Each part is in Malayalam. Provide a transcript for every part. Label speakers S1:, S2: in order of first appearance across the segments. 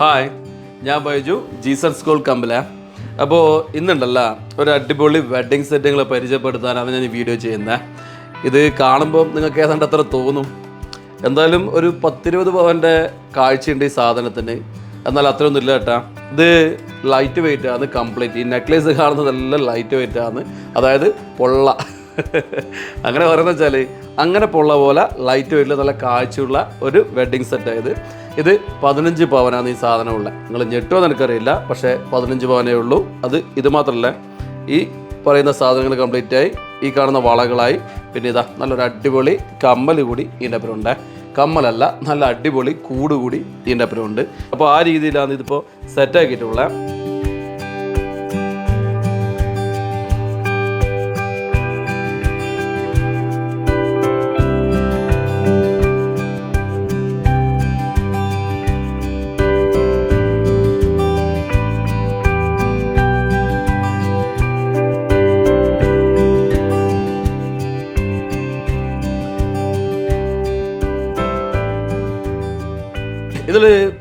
S1: ഹായ് ഞാൻ ബൈജു ജീസൺ സ്കൂൾ കമ്പല. അപ്പോൾ ഇന്നുണ്ടല്ല ഒരു അടിപൊളി വെഡ്ഡിങ് സെറ്റുകൾ പരിചയപ്പെടുത്താനാണ് ഞാൻ ഈ വീഡിയോ ചെയ്യുന്നത് ഇത് കാണുമ്പോൾ നിങ്ങൾക്ക് ഏതാണ്ട് അത്ര തോന്നും. എന്തായാലും ഒരു പത്തിരുപത് പവന്റെ കാഴ്ചയുണ്ട് ഈ സാധനത്തിന്. എന്നാൽ അത്രയൊന്നും ഇല്ല കേട്ടാ. ഇത് ലൈറ്റ് വെയിറ്റ് ആണ് കംപ്ലീറ്റ് ഈ നെക്ലേസ് കാണുന്നതെല്ലാം ലൈറ്റ് വെയിറ്റ് ആണ്. അതായത് പൊള്ള. അങ്ങനെ പറയുന്നത് വെച്ചാൽ അങ്ങനെ പൊള്ള പോലെ ലൈറ്റ് വെയിറ്റിൽ നല്ല കാഴ്ചയുള്ള ഒരു വെഡ്ഡിങ് സെറ്റായത് ഇത് പതിനഞ്ച് പവനാണ് ഈ സാധനമുള്ളത് നിങ്ങൾ ഞെട്ടോ എനിക്കറിയില്ല. പക്ഷേ പതിനഞ്ച് പവനേ ഉള്ളൂ. അത് ഇത് മാത്രമല്ല ഈ പറയുന്ന സാധനങ്ങൾ കംപ്ലീറ്റ് ആയി ഈ കാണുന്ന വളകളായി. പിന്നെ ഇതാ നല്ലൊരു അടിപൊളി കമ്മൽ കൂടി ഇതിന്റെ അപ്പുറമുണ്ട് കമ്മലല്ല നല്ല അടിപൊളി കൂട് കൂടി ഇതിന്റെ അപ്പുറമുണ്ട് അപ്പോൾ ആ രീതിയിലാണ് ഇതിപ്പോൾ സെറ്റാക്കിയിട്ടുള്ളത്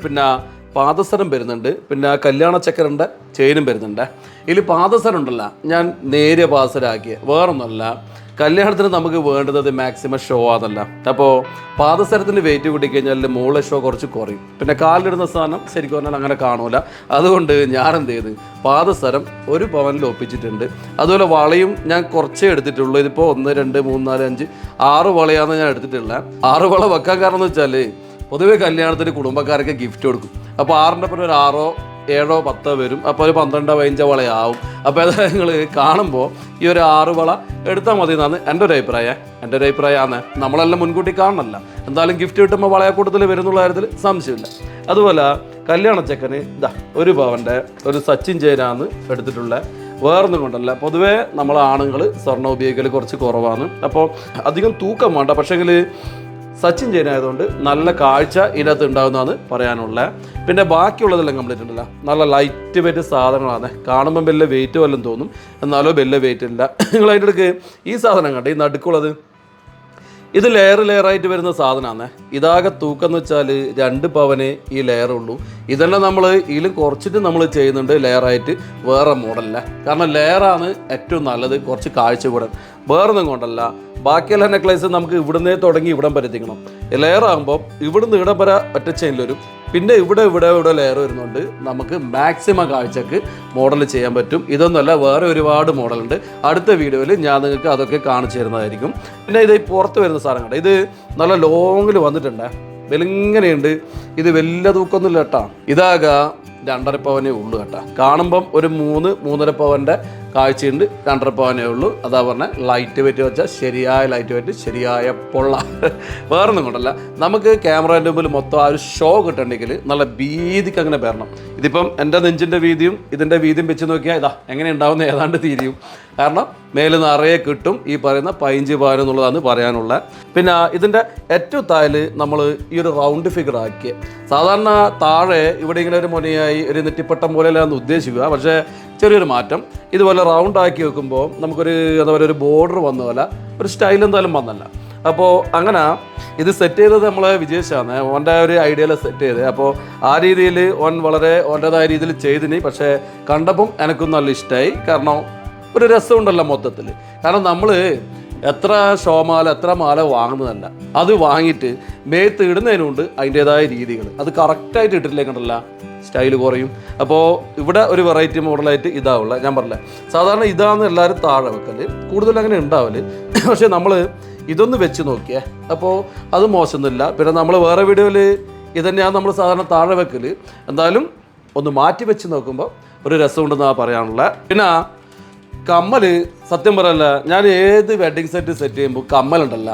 S1: പിന്നെ പാദസരം വരുന്നുണ്ട്. പിന്നെ കല്യാണ ചക്കരന്റെ ചെയിനും വരുന്നുണ്ട്. ഇതിൽ പാദസരം ഉണ്ടല്ല ഞാൻ നേരിയ പാദസരാക്കിയ. വേറൊന്നുമല്ല. കല്യാണത്തിന് നമുക്ക് വേണ്ടത് മാക്സിമം ഷോ ആണല്ല അപ്പോൾ പാദസരത്തിന് വെയിറ്റ് കൂട്ടിക്കഴിഞ്ഞാൽ മുകളിലെ ഷോ കുറച്ച് കുറയും. പിന്നെ കാലിലിടുന്ന സാധനം ശരിക്കും പറഞ്ഞാൽ അങ്ങനെ കാണൂല. അതുകൊണ്ട് ഞാൻ എന്ത് ചെയ്ത്? പാദസരം ഒരു പവനിൽ ഒപ്പിച്ചിട്ടുണ്ട്. അതുപോലെ വളയും ഞാൻ കുറച്ചേ എടുത്തിട്ടുള്ളൂ. ഇതിപ്പോൾ ഒന്ന് രണ്ട് മൂന്ന് നാല് അഞ്ച് ആറ് വളയാണ് ഞാൻ എടുത്തിട്ടുള്ളത്. ആറ് വള വെക്കാൻ കാരണം എന്ന് വെച്ചാൽ പൊതുവെ കല്യാണത്തിന് കുടുംബക്കാരൊക്കെ ഗിഫ്റ്റ് കൊടുക്കും. അപ്പോൾ ആറിന്റെ ഒപ്പം ഒരു ആറോ ഏഴോ പത്തോ വരും. അപ്പോൾ ഒരു പന്ത്രണ്ടോ പതിനഞ്ചോ വളയാവും അപ്പോൾ അത് നിങ്ങൾ കാണുമ്പോൾ ഈ ഒരു ആറ് വള എടുത്താൽ മതി എന്നാണ് എന്റെ ഒരു അഭിപ്രായം. എന്റെ ഒരു അഭിപ്രായമാണ്. നമ്മളെല്ലാം മുൻകൂട്ടി കാണണമല്ല. എന്തായാലും ഗിഫ്റ്റ് കിട്ടുമ്പോൾ വളയക്കൂട്ടത്തിൽ വരുന്നുള്ള കാര്യത്തിൽ സംശയമില്ല. അതുപോലെ കല്യാണ ചെക്കന് ഇതാ ഒരു പവന്റെ ഒരു സച്ചിൻ ചേരാന്ന് എടുത്തിട്ടുള്ള വേറൊന്നും കൊണ്ടല്ല. പൊതുവേ നമ്മൾ ആണുങ്ങൾ സ്വർണ ഉപയോഗിക്കൽ കുറച്ച് കുറവാണ്. അപ്പോൾ അധികം തൂക്കം വേണ്ട. പക്ഷേങ്കിൽ സച്ചിൻ ജെയിൻ ആയതുകൊണ്ട് നല്ല കാഴ്ച ഇതിനകത്ത് ഉണ്ടാകുന്നതാണ് പറയാനുള്ളത് പിന്നെ ബാക്കിയുള്ളതെല്ലാം കംപ്ലീറ്റ് ഉണ്ടല്ലോ. നല്ല ലൈറ്റ് വെയിറ്റ് സാധനങ്ങളാണ്. കാണുമ്പോൾ വലിയ വെയിറ്റ് വല്ലതും തോന്നും. എന്നാലോ വലിയ വെയിറ്റ് ഇല്ല. നിങ്ങൾ അതിന്റെ അടുക്ക് ഈ സാധനം കണ്ടേ? ഈ നടുക്കുള്ളത്? ഇത് ലെയർ ലെയറായിട്ട് വരുന്ന സാധനമാണ്. ഇതാകെ തൂക്കം എന്ന് വെച്ചാൽ രണ്ട് പവന് ഈ ലെയർ ഉള്ളൂ. ഇതെല്ലാം നമ്മൾ ഇതിലും കുറച്ചിട്ട് നമ്മൾ ചെയ്യുന്നുണ്ട് ലെയറായിട്ട് വേറെ മോഡലില്ല കാരണം ലെയറാണ് ഏറ്റവും നല്ലത് കുറച്ച് കാഴ്ച കൂടാൻ. വേറൊന്നും കൊണ്ടല്ല. ബാക്കിയുള്ള നെക്ലേസ് നമുക്ക് ഇവിടുന്നേ തുടങ്ങി ഇവിടം പരത്തിക്കണം ലെയർ ആകുമ്പോൾ ഇവിടുന്ന് ഇവിടം വരെ ഒറ്റ ചെയിനിൽ വരും. പിന്നെ ഇവിടെ ഇവിടെ ഇവിടെ ലെയർ വരുന്നുണ്ട്. നമുക്ക് മാക്സിമം കാഴ്ചക്ക് മോഡൽ ചെയ്യാൻ പറ്റും. ഇതൊന്നുമല്ല വേറെ ഒരുപാട് മോഡലുണ്ട് അടുത്ത വീഡിയോയിൽ ഞാൻ നിങ്ങൾക്ക് അതൊക്കെ കാണിച്ചു തരുന്നതായിരിക്കും. പിന്നെ ഇത് പുറത്ത് വരുന്ന സാധനം കണ്ട? ഇത് നല്ല ലോങ്ങിൽ വന്നിട്ടുണ്ട്. വെലിങ്ങനെയുണ്ട്. ഇത് വലിയ തൂക്കൊന്നുമില്ല കേട്ടാ. ഇതാകാ രണ്ടര പവനേ ഉള്ളൂ കേട്ടാ. കാണുമ്പം ഒരു മൂന്ന് മൂന്നര പവന്റെ കാഴ്ചയുണ്ട്. രണ്ടര പവനേ ഉള്ളൂ. അതാ പറഞ്ഞാൽ ലൈറ്റ് വെറ്റ് വെച്ചാൽ ശരിയായ ലൈറ്റ് വെറ്റ് ശരിയായ പൊള്ള. വേറൊന്നും കൊണ്ടല്ല. നമുക്ക് ക്യാമറേന്റെ മുമ്പിൽ മൊത്തം ആ ഒരു ഷോ കിട്ടണമെങ്കിൽ നല്ല വീതിക്ക് അങ്ങനെ വരണം. ഇതിപ്പം എന്റെ നെഞ്ചിന്റെ വീതിയും ഇതിന്റെ വീതിയും വെച്ച് നോക്കിയാൽ ഇതാ എങ്ങനെ ഉണ്ടാവുന്ന ഏതാണ്ട് തീരും കാരണം മേലിൽ നിറയെ കിട്ടും ഈ പറയുന്ന പൈഞ്ച് പാൻ എന്നുള്ളതാണ് പറയാനുള്ള. പിന്നെ ഇതിന്റെ ഏറ്റവും താഴ് നമ്മൾ ഈ ഒരു റൗണ്ട് ഫിഗർ ആക്കിയ. സാധാരണ താഴെ ഇവിടെ ഇങ്ങനെ ഒരു മുനയായി ഒരു നെറ്റിപ്പട്ടം പോലെയല്ലാന്ന് ഉദ്ദേശിക്കുക. പക്ഷേ ചെറിയൊരു മാറ്റം. ഇതുപോലെ റൗണ്ട് ആക്കി വെക്കുമ്പോൾ നമുക്കൊരു എന്താ പറയുക ഒരു ബോർഡർ വന്ന പോലെ ഒരു സ്റ്റൈൽ എന്തായാലും വന്നല്ല അപ്പോൾ അങ്ങനെ ഇത് സെറ്റ് ചെയ്തത് നമ്മളെ വിജയിച്ചാണ് ഓന്റെ ഒരു ഐഡിയയിൽ സെറ്റ് ചെയ്ത്. അപ്പോൾ ആ രീതിയിൽ ഓൻ വളരെ ഓന്റെതായ രീതിയിൽ ചെയ്തിനി. പക്ഷേ കണ്ടപ്പം എനിക്കും നല്ല ഇഷ്ടമായി കാരണം ഒരു രസമുണ്ടല്ലോ മൊത്തത്തിൽ കാരണം നമ്മൾ എത്ര ഷോമാല എത്ര മാല വാങ്ങുന്നതല്ല. അത് വാങ്ങിയിട്ട് മേത്ത് ഇടുന്നതിനുണ്ട് അതിന്റെതായ രീതികൾ. അത് കറക്റ്റായിട്ട് ഇട്ടില്ലേ കണ്ടല്ല സ്റ്റൈൽ കുറയും. അപ്പോൾ ഇവിടെ ഒരു വെറൈറ്റി മോഡലായിട്ട് ഇതാവുള്ള ഞാൻ പറഞ്ഞില്ല സാധാരണ ഇതാണ് എല്ലാവരും താഴെ വെക്കൽ കൂടുതൽ അങ്ങനെ ഉണ്ടാവൽ. പക്ഷേ നമ്മൾ ഇതൊന്ന് വെച്ച് നോക്കിയേ അപ്പോൾ അത് മോശമൊന്നുമില്ല. പിന്നെ നമ്മൾ വേറെ വീഡിയോയിൽ ഇതന്നെയാണ് നമ്മൾ സാധാരണ താഴെ വെക്കൽ. എന്തായാലും ഒന്ന് മാറ്റി വെച്ച് നോക്കുമ്പോൾ ഒരു രസമുണ്ടെന്നാണ് പറയാനുള്ളത് പിന്നെ കമ്മൽ സത്യം പറയല്ല ഞാൻ ഏത് വെഡിങ് സെറ്റ് സെറ്റ് ചെയ്യുമ്പോൾ കമ്മലുണ്ടല്ല.